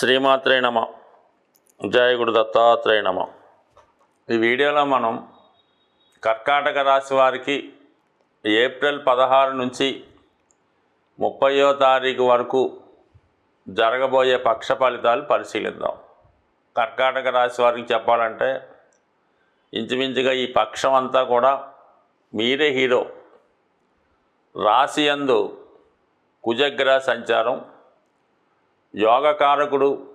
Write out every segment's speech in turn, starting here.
శ్రీమాత్రే నమ. జయ గురు దత్తాత్రేయ నమ. ఈ వీడియోలో మనం కర్కాటక రాశి వారికి ఏప్రిల్ పదహారు నుంచి ముప్పయో తారీఖు వరకు జరగబోయే పక్ష ఫలితాలు పరిశీలిద్దాం. కర్కాటక రాశి వారికి చెప్పాలంటే ఇంచుమించుగా ఈ పక్షం అంతా కూడా మీరే హీరో. రాశి యందు కుజగ్రహ సంచారం యోగకారకుడు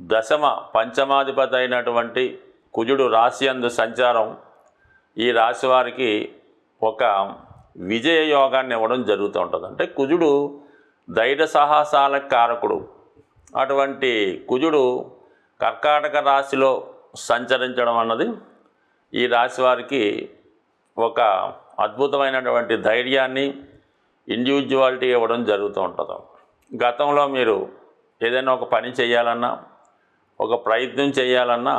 దశమ పంచమాధిపతి అయినటువంటి కుజుడు రాశి అందు సంచారం ఈ రాశి వారికి ఒక విజయ యోగాన్ని ఇవ్వడం జరుగుతూ ఉంటుంది. అంటే కుజుడు ధైర్య సాహసాల కారకుడు. అటువంటి కుజుడు కర్కాటక రాశిలో సంచరించడం అన్నది ఈ రాశి వారికి ఒక అద్భుతమైనటువంటి ధైర్యాన్ని ఇండివిజువాలిటీ ఇవ్వడం జరుగుతూ ఉంటుంది. గతంలో మీరు ఏదైనా ఒక పని చేయాలన్నా ఒక ప్రయత్నం చేయాలన్నా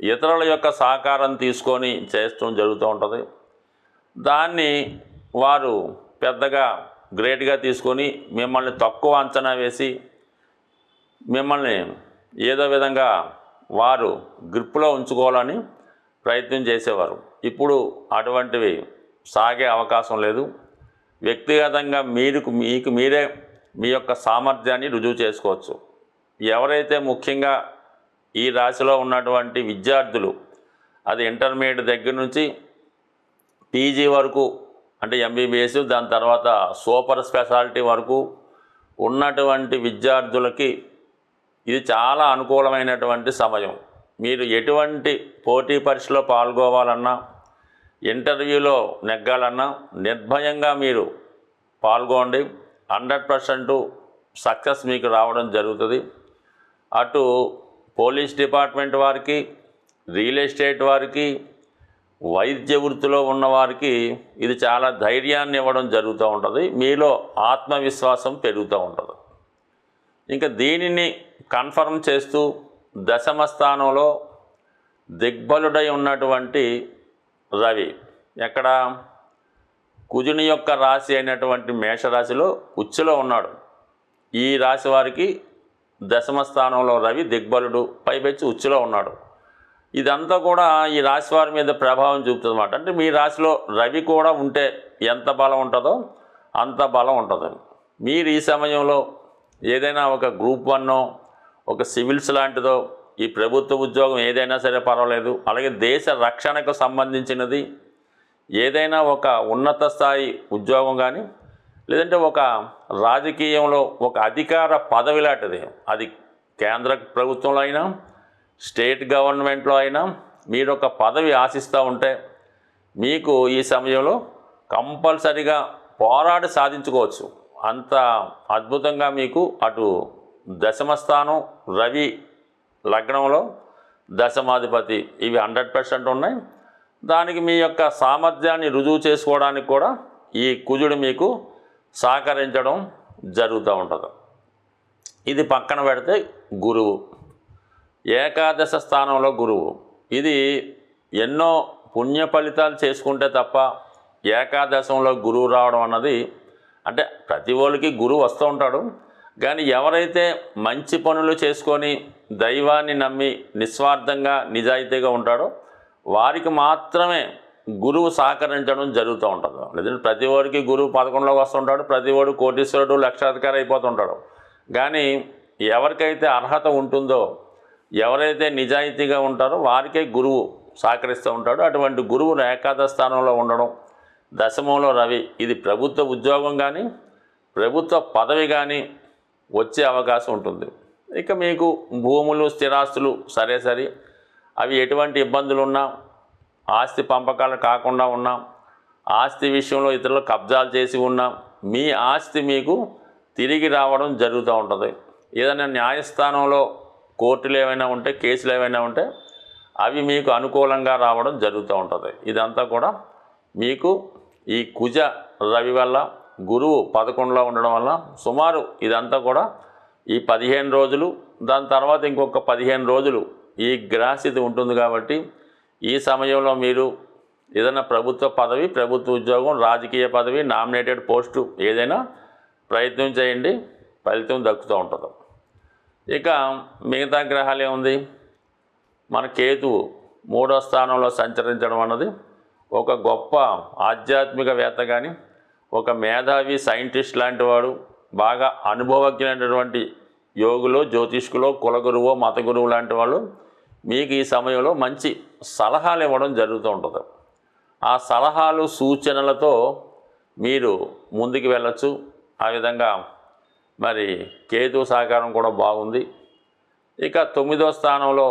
ఇతరుల యొక్క సహకారం తీసుకొని చేస్తూ జరుగుతూ ఉంటుంది. దాన్ని వారు పెద్దగా గ్రేట్గా తీసుకొని మిమ్మల్ని తక్కువ అంచనా వేసి మిమ్మల్ని ఏదో విధంగా వారు గ్రిప్లో ఉంచుకోవాలని ప్రయత్నం చేసేవారు. ఇప్పుడు అటువంటివి సాగే అవకాశం లేదు. వ్యక్తిగతంగా మీరు మీకు మీరే మీ యొక్క సామర్థ్యాన్ని రుజువు చేసుకోవచ్చు. ఎవరైతే ముఖ్యంగా ఈ రాశిలో ఉన్నటువంటి విద్యార్థులు అది ఇంటర్మీడియట్ దగ్గర నుంచి పీజీ వరకు అంటే ఎంబీబీఎస్ దాని తర్వాత సూపర్ స్పెషాలిటీ వరకు ఉన్నటువంటి విద్యార్థులకి ఇది చాలా అనుకూలమైనటువంటి సమయం. మీరు ఎటువంటి పోటీ పరీక్షలో పాల్గొవాలన్నా ఇంటర్వ్యూలో నెగ్గాలన్నా నిర్భయంగా మీరు పాల్గొండి హండ్రెడ్ పర్సెంట్ సక్సెస్ మీకు రావడం జరుగుతుంది. అటు పోలీస్ డిపార్ట్మెంట్ వారికి రియల్ ఎస్టేట్ వారికి వైద్య వృత్తిలో ఉన్నవారికి ఇది చాలా ధైర్యాన్ని ఇవ్వడం జరుగుతూ ఉంటుంది. మీలో ఆత్మవిశ్వాసం పెరుగుతూ ఉంటుంది. ఇంకా దీనిని కన్ఫర్మ్ చేస్తూ దశమ స్థానంలో దిగ్బలుడై ఉన్నటువంటి రవి ఎక్కడ? కుజుని యొక్క రాశి అయినటువంటి మేషరాశిలో ఉచ్చులో ఉన్నాడు. ఈ రాశి వారికి దశమ స్థానంలో రవి దిగ్బలుడు పైపెచ్చి ఉచ్చులో ఉన్నాడు. ఇదంతా కూడా ఈ రాశి వారి మీద ప్రభావం చూపుతుంది అన్నమాట అంటే మీ రాశిలో రవి కూడా ఉంటే ఎంత బలం ఉంటుందో అంత బలం ఉంటుంది. మీరు ఈ సమయంలో ఏదైనా ఒక గ్రూప్ వన్నో ఒక సివిల్స్ లాంటిదో ఈ ప్రభుత్వ ఉద్యోగం ఏదైనా సరే పర్వాలేదు. అలాగే దేశ రక్షణకు సంబంధించినది ఏదైనా ఒక ఉన్నత స్థాయి ఉద్యోగం కానీ లేదంటే ఒక రాజకీయంలో ఒక అధికార పదవి లాంటిది. అది కేంద్ర ప్రభుత్వంలో అయినా స్టేట్ గవర్నమెంట్లో అయినా మీరు ఒక పదవి ఆశిస్తూ ఉంటే మీకు ఈ సమయంలో కంపల్సరిగా పోరాడి సాధించుకోవచ్చు. అంత అద్భుతంగా మీకు అటు దశమస్థానం రవి లగ్నంలో దశమాధిపతి ఇవి హండ్రెడ్ పర్సెంట్ ఉన్నాయి. దానికి మీ యొక్క సామర్థ్యాన్ని రుజువు చేసుకోవడానికి కూడా ఈ కుజుడు మీకు సహకరించడం జరుగుతూ ఉంటుంది. ఇది పక్కన పెడితే గురువు. ఏకాదశ స్థానంలో గురువు. ఇది ఎన్నో పుణ్య ఫలితాలు చేసుకుంటే తప్ప ఏకాదశంలో గురువు రావడం అన్నది అంటే ప్రతి వాళ్ళకి గురువు వస్తూ ఉంటాడు. కానీ ఎవరైతే మంచి పనులు చేసుకొని దైవాన్ని నమ్మి నిస్వార్థంగా నిజాయితీగా ఉంటాడో వారికి మాత్రమే గురువు సహకరించడం జరుగుతూ ఉంటుంది. లేదంటే ప్రతి వాడికి గురువు పదకొండులోకి వస్తుంటాడు ప్రతి వాడు కోటీశ్వరుడు లక్షాధికారి అయిపోతుంటాడు. కానీ ఎవరికైతే అర్హత ఉంటుందో ఎవరైతే నిజాయితీగా ఉంటారో వారికే గురువు సహకరిస్తూ ఉంటాడు. అటువంటి గురువు ఏకాదశ స్థానంలో ఉండడం దశమంలో రవి ఇది ప్రభుత్వ ఉద్యోగం కానీ ప్రభుత్వ పదవి కానీ వచ్చే అవకాశం ఉంటుంది. ఇక మీకు భూములు స్థిరాస్తులు సరే సరే అవి ఎటువంటి ఇబ్బందులు ఉన్నా ఆస్తి పంపకాలు కాకుండా ఉన్నా ఆస్తి విషయంలో ఇతరులు కబ్జాలు చేసి ఉన్నా మీ ఆస్తి మీకు తిరిగి రావడం జరుగుతూ ఉంటుంది. ఏదైనా న్యాయస్థానంలో కోర్టులు ఏమైనా ఉంటే కేసులు ఏమైనా ఉంటే అవి మీకు అనుకూలంగా రావడం జరుగుతూ ఉంటుంది. ఇదంతా కూడా మీకు ఈ కుజ రవి వల్ల గురువు పదకొండులో ఉండడం వల్ల సుమారు ఇదంతా కూడా ఈ పదిహేను రోజులు దాని తర్వాత ఇంకొక పదిహేను రోజులు ఈ గ్రహస్థితి ఉంటుంది కాబట్టి ఈ సమయంలో మీరు ఏదైనా ప్రభుత్వ పదవి ప్రభుత్వ ఉద్యోగం రాజకీయ పదవి నామినేటెడ్ పోస్టు ఏదైనా ప్రయత్నం చేయండి ఫలితం దక్కుతూ ఉంటుంది. ఇక మిగతా గ్రహాలు ఏముంది? మన కేతువు మూడో స్థానంలో సంచరించడం అన్నది ఒక గొప్ప ఆధ్యాత్మికవేత్త కానీ ఒక మేధావి సైంటిస్ట్ లాంటి వాడు బాగా అనుభవజ్ఞులైనటువంటి యోగులో జ్యోతిష్కులో కులగురువో మత గురువు లాంటి వాళ్ళు మీకు ఈ సమయంలో మంచి సలహాలు ఇవ్వడం జరుగుతూ ఉంటుంది. ఆ సలహాలు సూచనలతో మీరు ముందుకు వెళ్ళచ్చు. ఆ విధంగా మరి కేతు సహకారం కూడా బాగుంది. ఇక తొమ్మిదో స్థానంలో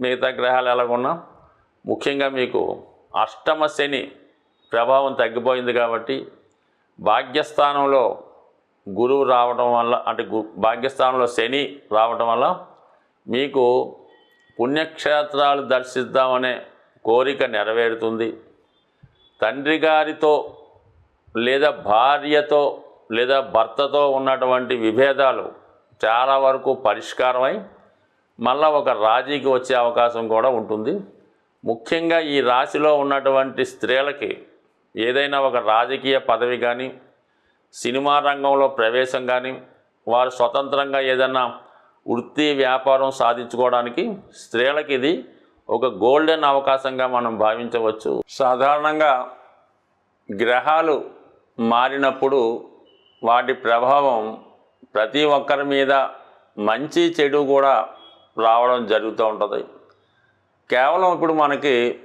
మిగతా గ్రహాలు ఎలాగున్నా ముఖ్యంగా మీకు అష్టమ శని ప్రభావం తగ్గిపోయింది కాబట్టి భాగ్యస్థానంలో గురువు రావడం వల్ల అంటే గు భాగ్యస్థానంలో శని రావడం వల్ల మీకు పుణ్యక్షేత్రాలు దర్శిద్దామనే కోరిక నెరవేరుతుంది. తండ్రి గారితో లేదా భార్యతో లేదా భర్తతో ఉన్నటువంటి విభేదాలు చాలా వరకు పరిష్కారమై మళ్ళా ఒక రాజీకి వచ్చే అవకాశం కూడా ఉంటుంది. ముఖ్యంగా ఈ రాశిలో ఉన్నటువంటి స్త్రీలకి ఏదైనా ఒక రాజకీయ పదవి కానీ సినిమా రంగంలో ప్రవేశం కానీ వారు స్వతంత్రంగా ఏదైనా వృత్తి వ్యాపారం సాధించుకోవడానికి స్త్రీలకి ఇది ఒక గోల్డెన్ అవకాశంగా మనం భావించవచ్చు. సాధారణంగా గ్రహాలు మారినప్పుడు వాటి ప్రభావం ప్రతి ఒక్కరి మీద మంచి చెడు కూడా రావడం జరుగుతూ ఉంటుంది. కేవలం ఇప్పుడు మనకి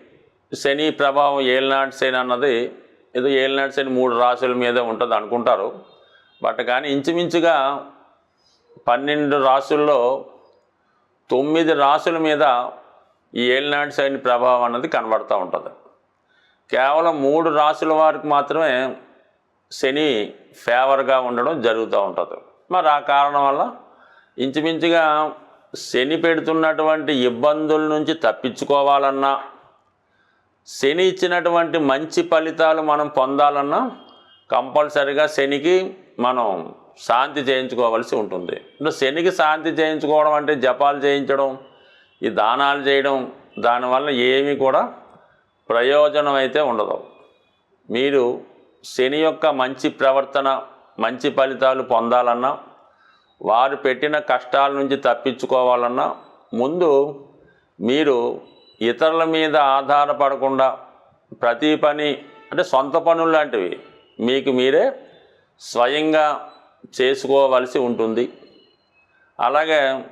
శని ప్రభావం ఏలినాటి శని అన్నది ఏదో ఏలినాటి శని మూడు రాశుల మీద ఉంటుంది అనుకుంటారు. బట్ కానీ ఇంచుమించుగా పన్నెండు రాసుల్లో తొమ్మిది రాసుల మీద ఈ ఏలినాటి శని ప్రభావం అన్నది కనబడుతూ ఉంటుంది. కేవలం మూడు రాసుల వారికి మాత్రమే శని ఫేవర్గా ఉండడం జరుగుతూ ఉంటుంది. మరి ఆ కారణం వల్ల ఇంచుమించుగా శని పెడుతున్నటువంటి ఇబ్బందుల నుంచి తప్పించుకోవాలన్నా శని ఇచ్చినటువంటి మంచి ఫలితాలు మనం పొందాలన్నా కంపల్సరిగా శనికి మనం శాంతి చేయించుకోవాల్సి ఉంటుంది. అంటే శనికి శాంతి చేయించుకోవడం అంటే జపాలు చేయించడం ఈ దానాలు చేయడం దానివల్ల ఏమీ కూడా ప్రయోజనం అయితే ఉండదు. మీరు శని యొక్క మంచి ప్రవర్తన మంచి ఫలితాలు పొందాలన్నా వారు పెట్టిన కష్టాల నుంచి తప్పించుకోవాలన్నా ముందు మీరు ఇతరుల మీద ఆధారపడకుండా ప్రతి పని అంటే సొంత పనులు లాంటివి మీకు మీరే స్వయంగా చేసుకోవలసి ఉంటుంది. అలాగే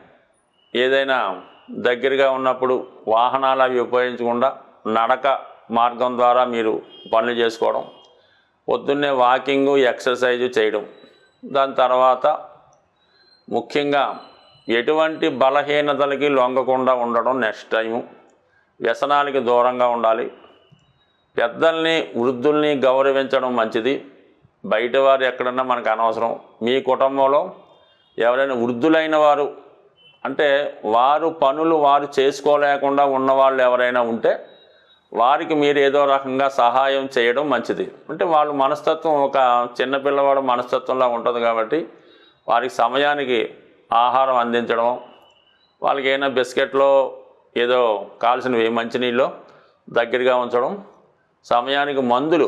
ఏదైనా దగ్గరగా ఉన్నప్పుడు వాహనాలు అవి ఉపయోగించకుండా నడక మార్గం ద్వారా మీరు పనులు చేసుకోవడం పొద్దున్నే వాకింగ్ ఎక్సర్సైజు చేయడం. దాని తర్వాత ముఖ్యంగా ఎటువంటి బలహీనతలకి లొంగకుండా ఉండడం నెక్స్ట్ టైము. వ్యసనాలకి దూరంగా ఉండాలి. పెద్దల్ని వృద్ధుల్ని గౌరవించడం మంచిది. బయట వారు ఎక్కడన్నా మనకు అనవసరం. మీ కుటుంబంలో ఎవరైనా వృద్ధులైన వారు అంటే వారు పనులు వారు చేసుకోలేకుండా ఉన్నవాళ్ళు ఎవరైనా ఉంటే వారికి మీరు ఏదో రకంగా సహాయం చేయడం మంచిది. అంటే వాళ్ళ మనస్తత్వం ఒక చిన్నపిల్లవాడు మనస్తత్వంలా ఉంటుంది కాబట్టి వారికి సమయానికి ఆహారం అందించడం వాళ్ళకి ఏమైనా బిస్కెట్లో ఏదో కావాల్సినవి మంచినీళ్ళు దగ్గరగా ఉంచడం సమయానికి మందులు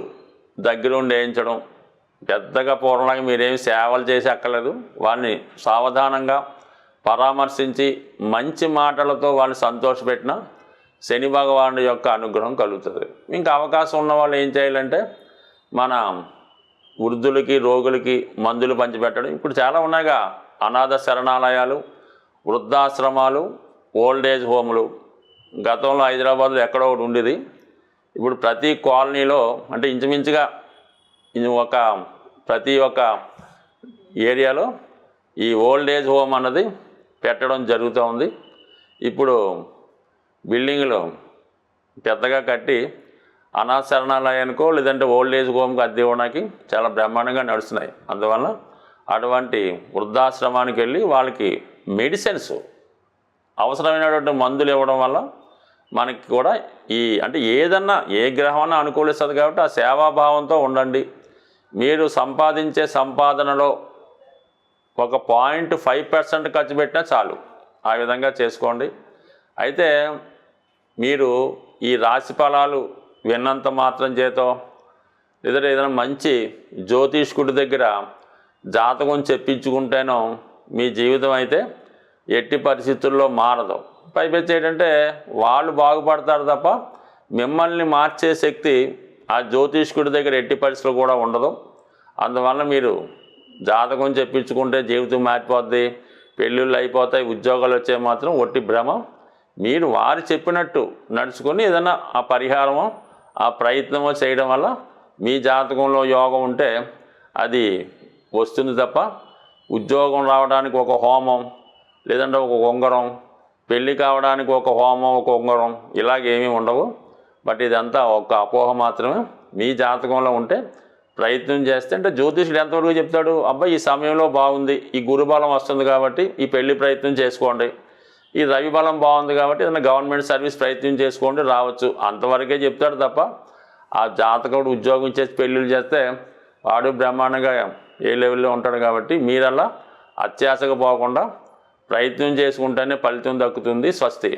దగ్గరుండి వేయించడం పెద్దగా పూర్ణంగా మీరేమి సేవలు చేసి అక్కర్లేదు. వారిని సావధానంగా పరామర్శించి మంచి మాటలతో వాళ్ళని సంతోషపెట్టిన శని భగవానుడి యొక్క అనుగ్రహం కలుగుతుంది. ఇంకా అవకాశం ఉన్న వాళ్ళు ఏం చేయాలంటే మన వృద్ధులకి రోగులకి మందులు పంచిపెట్టడం. ఇప్పుడు చాలా ఉన్నాయిగా అనాథ శరణాలయాలు వృద్ధాశ్రమాలు ఓల్డ్ ఏజ్ హోములు. గతంలో హైదరాబాద్లో ఎక్కడో ఒకటి ఉండేది. ఇప్పుడు ప్రతి కాలనీలో అంటే ఇంచుమించుగా ఒక ప్రతి ఒక్క ఏరియాలో ఈ ఓల్డ్ ఏజ్ హోమ్ అన్నది పెట్టడం జరుగుతూ ఉంది. ఇప్పుడు బిల్డింగ్లు పెద్దగా కట్టి అనాశరణాలయానికో లేదంటే ఓల్డ్ ఏజ్ హోమ్కి అద్దె ఇవ్వడానికి చాలా బ్రహ్మాండంగా నడుస్తున్నాయి. అందువల్ల అటువంటి వృద్ధాశ్రమానికి వెళ్ళి వాళ్ళకి మెడిసిన్స్ అవసరమైనటువంటి మందులు ఇవ్వడం వల్ల మనకి కూడా ఈ అంటే ఏదన్నా ఏ గ్రహమన్నా అనుకూలిస్తుంది కాబట్టి ఆ సేవాభావంతో ఉండండి. మీరు సంపాదించే సంపాదనలో ఒక పాయింట్ ఫైవ్ పర్సెంట్ ఖర్చు పెట్టినా చాలు. ఆ విధంగా చేసుకోండి. అయితే మీరు ఈ రాశి ఫలాలు విన్నంత మాత్రం చేతో లేదా ఏదైనా మంచి జ్యోతిష్కుడి దగ్గర జాతకం చెప్పించుకుంటేనో మీ జీవితం అయితే ఎట్టి పరిస్థితుల్లో మారదు. పైపెచ్చేటంటే ఏంటంటే వాళ్ళు బాగుపడతారు తప్ప మిమ్మల్ని మార్చే శక్తి ఆ జ్యోతిష్కుడి దగ్గర ఎట్టి పరిస్థితులు కూడా ఉండదు. అందువల్ల మీరు జాతకం చెప్పించుకుంటే జీవితం మారిపోద్ది పెళ్ళిళ్ళు అయిపోతాయి ఉద్యోగాలు వచ్చే మాత్రం ఒట్టి భ్రమ. మీరు వారు చెప్పినట్టు నడుచుకొని ఏదైనా ఆ పరిహారమో ఆ ప్రయత్నమో చేయడం వల్ల మీ జాతకంలో యోగం ఉంటే అది వస్తుంది తప్ప ఉద్యోగం రావడానికి ఒక హోమం లేదంటే ఒక ఉంగరం పెళ్ళి కావడానికి ఒక హోమం ఒక ఉంగరం ఇలాగేమీ ఉండవు. బట్ ఇదంతా ఒక అపోహ మాత్రమే. మీ జాతకంలో ఉంటే ప్రయత్నం చేస్తే అంటే జ్యోతిషుడు ఎంతవరకు చెప్తాడు? అబ్బాయి ఈ సమయంలో బాగుంది ఈ గురుబలం వస్తుంది కాబట్టి ఈ పెళ్ళి ప్రయత్నం చేసుకోండి. ఈ రవి బలం బాగుంది కాబట్టి ఏదైనా గవర్నమెంట్ సర్వీస్ ప్రయత్నం చేసుకోండి రావచ్చు. అంతవరకే చెప్తాడు తప్ప ఆ జాతకుడు ఉద్యోగం చేసి పెళ్ళిళ్ళు చేస్తే వాడు బ్రహ్మాండంగా ఏ లెవెల్లో ఉంటాడు కాబట్టి మీరల్లా అత్యాశగా పోకుండా ప్రయత్నం చేసుకుంటేనే ఫలితం దక్కుతుంది స్వస్తి.